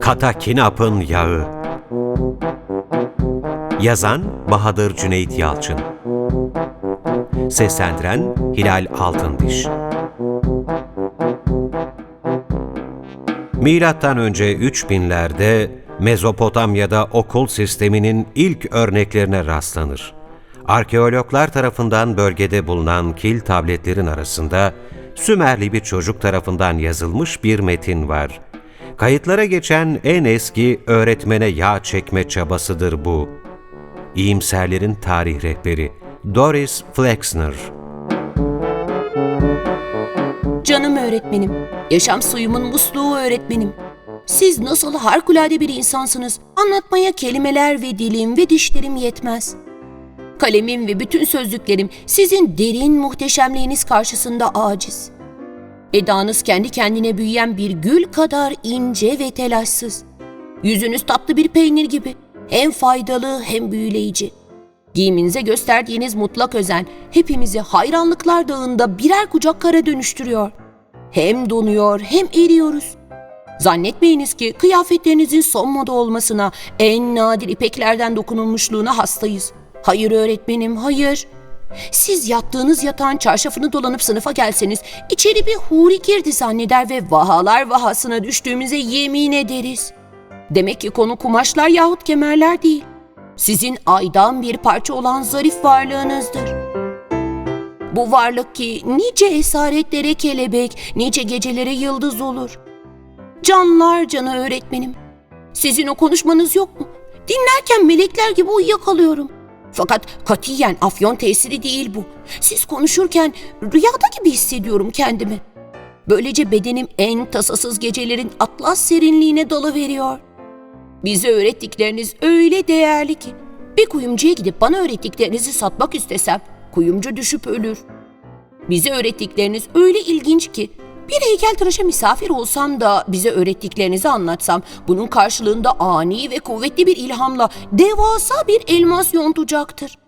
Katakinap'ın Yağı. Yazan Bahadır Cüneyt Yalçın. Seslendiren Hilal Altındiş. Milattan önce 3000'lerde Mezopotamya'da okul sisteminin ilk örneklerine rastlanır. Arkeologlar tarafından bölgede bulunan kil tabletlerin arasında Sümerli bir çocuk tarafından yazılmış bir metin var. Kayıtlara geçen en eski öğretmene yağ çekme çabasıdır bu. İyimserlerin tarih rehberi Doris Flexner Canım öğretmenim, yaşam suyumun musluğu öğretmenim. Siz nasıl harikulade bir insansınız. Anlatmaya kelimeler ve dilim ve dişlerim yetmez. Kalemim ve bütün sözlüklerim sizin derin muhteşemliğiniz karşısında aciz. Edanız kendi kendine büyüyen bir gül kadar ince ve telaşsız. Yüzünüz tatlı bir peynir gibi. Hem faydalı hem büyüleyici. Giyiminize gösterdiğiniz mutlak özen hepimizi hayranlıklar dağında birer kucak kara dönüştürüyor. Hem donuyor hem eriyoruz. Zannetmeyiniz ki kıyafetlerinizin son moda olmasına, en nadir ipeklerden dokunulmuşluğuna hastayız. Hayır öğretmenim, hayır. Siz yattığınız yatağın çarşafını dolanıp sınıfa gelseniz içeri bir huri girdi zanneder ve vahalar vahasına düştüğümüze yemin ederiz. Demek ki konu kumaşlar yahut kemerler değil. Sizin aydan bir parça olan zarif varlığınızdır. Bu varlık ki nice esaretlere kelebek, nice gecelere yıldız olur. Canlar canı öğretmenim. Sizin o konuşmanız yok mu? Dinlerken melekler gibi uyuyakalıyorum. Fakat katiyen afyon tesiri değil bu. Siz konuşurken rüyada gibi hissediyorum kendimi. Böylece bedenim en tasasız gecelerin atlas serinliğine dalıveriyor. Bize öğrettikleriniz öyle değerli ki. Bir kuyumcuya gidip bana öğrettiklerinizi satmak istesem kuyumcu düşüp ölür. Bize öğrettikleriniz öyle ilginç ki bir heykeltıraşa misafir olsam da bize öğrettiklerinizi anlatsam bunun karşılığında ani ve kuvvetli bir ilhamla devasa bir elmas yontacaktır.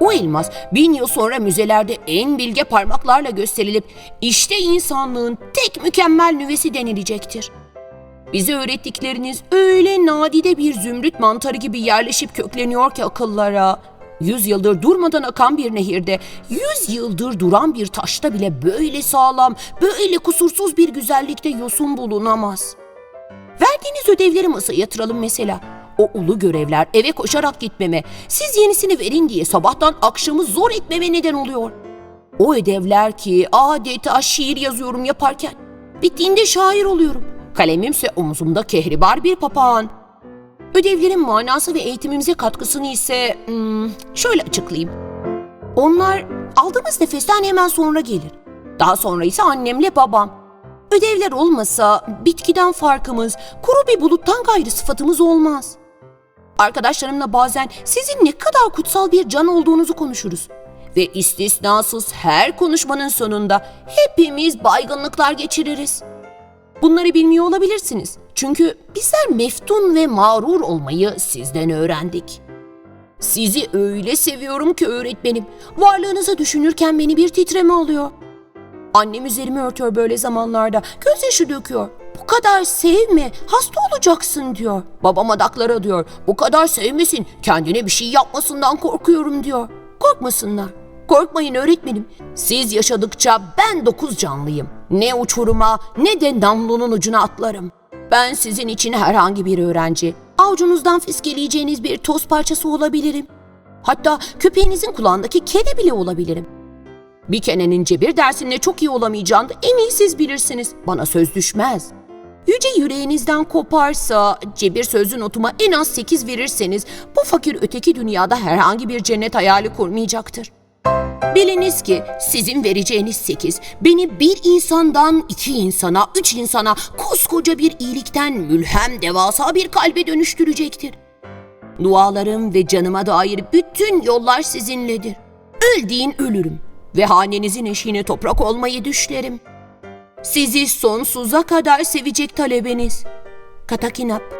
O elmas bin yıl sonra müzelerde en bilge parmaklarla gösterilip işte insanlığın tek mükemmel nüvesi denilecektir. Bize öğrettikleriniz öyle nadide bir zümrüt mantarı gibi yerleşip kökleniyor ki akıllara. Yüz yıldır durmadan akan bir nehirde, yüz yıldır duran bir taşta bile böyle sağlam, böyle kusursuz bir güzellikte yosun bulunamaz. Verdiğiniz ödevleri masaya yatıralım mesela. O ulu görevler eve koşarak gitmeme, siz yenisini verin diye sabahtan akşamı zor etmeme neden oluyor. O ödevler ki adeta şiir yazıyorum yaparken. Bittiğinde şair oluyorum. Kalemimse omuzumda kehribar bir papağan. Ödevlerin manası ve eğitimimize katkısını ise hmm, şöyle açıklayayım. Onlar aldığımız nefesten hemen sonra gelir. Daha sonra ise annemle babam. Ödevler olmasa bitkiden farkımız, kuru bir buluttan gayrı sıfatımız olmaz. Arkadaşlarımla bazen sizin ne kadar kutsal bir can olduğunuzu konuşuruz. Ve istisnasız her konuşmanın sonunda hepimiz baygınlıklar geçiririz. Bunları bilmiyor olabilirsiniz. Çünkü bizler meftun ve mağrur olmayı sizden öğrendik. Sizi öyle seviyorum ki öğretmenim. Varlığınızı düşünürken beni bir titreme alıyor. Annem üzerimi örtüyor böyle zamanlarda. Gözyaşı döküyor. Bu kadar sevme, hasta olacaksın diyor. Babam adaklara diyor. Bu kadar sevmesin, kendine bir şey yapmasından korkuyorum diyor. Korkmasınlar. Korkmayın öğretmenim. Siz yaşadıkça ben dokuz canlıyım. Ne uçuruma ne de namlunun ucuna atlarım. Ben sizin için herhangi bir öğrenci. Avucunuzdan fiskeleyeceğiniz bir toz parçası olabilirim. Hatta köpeğinizin kulağındaki kedi bile olabilirim. Bir kenenin cebir dersinde çok iyi olamayacağını en iyi siz bilirsiniz. Bana söz düşmez. Yüce yüreğinizden koparsa, cebir sözlü notuma en az sekiz verirseniz bu fakir öteki dünyada herhangi bir cennet hayali kurmayacaktır. Biliniz ki sizin vereceğiniz sekiz beni bir insandan iki insana, üç insana koskoca bir iyilikten mülhem devasa bir kalbe dönüştürecektir. Dualarım ve canıma dair bütün yollar sizinledir. Öl deyin ölürüm ve hanenizin eşiğine toprak olmayı düşlerim. Sizi sonsuza kadar sevecek talebeniz. Katakinap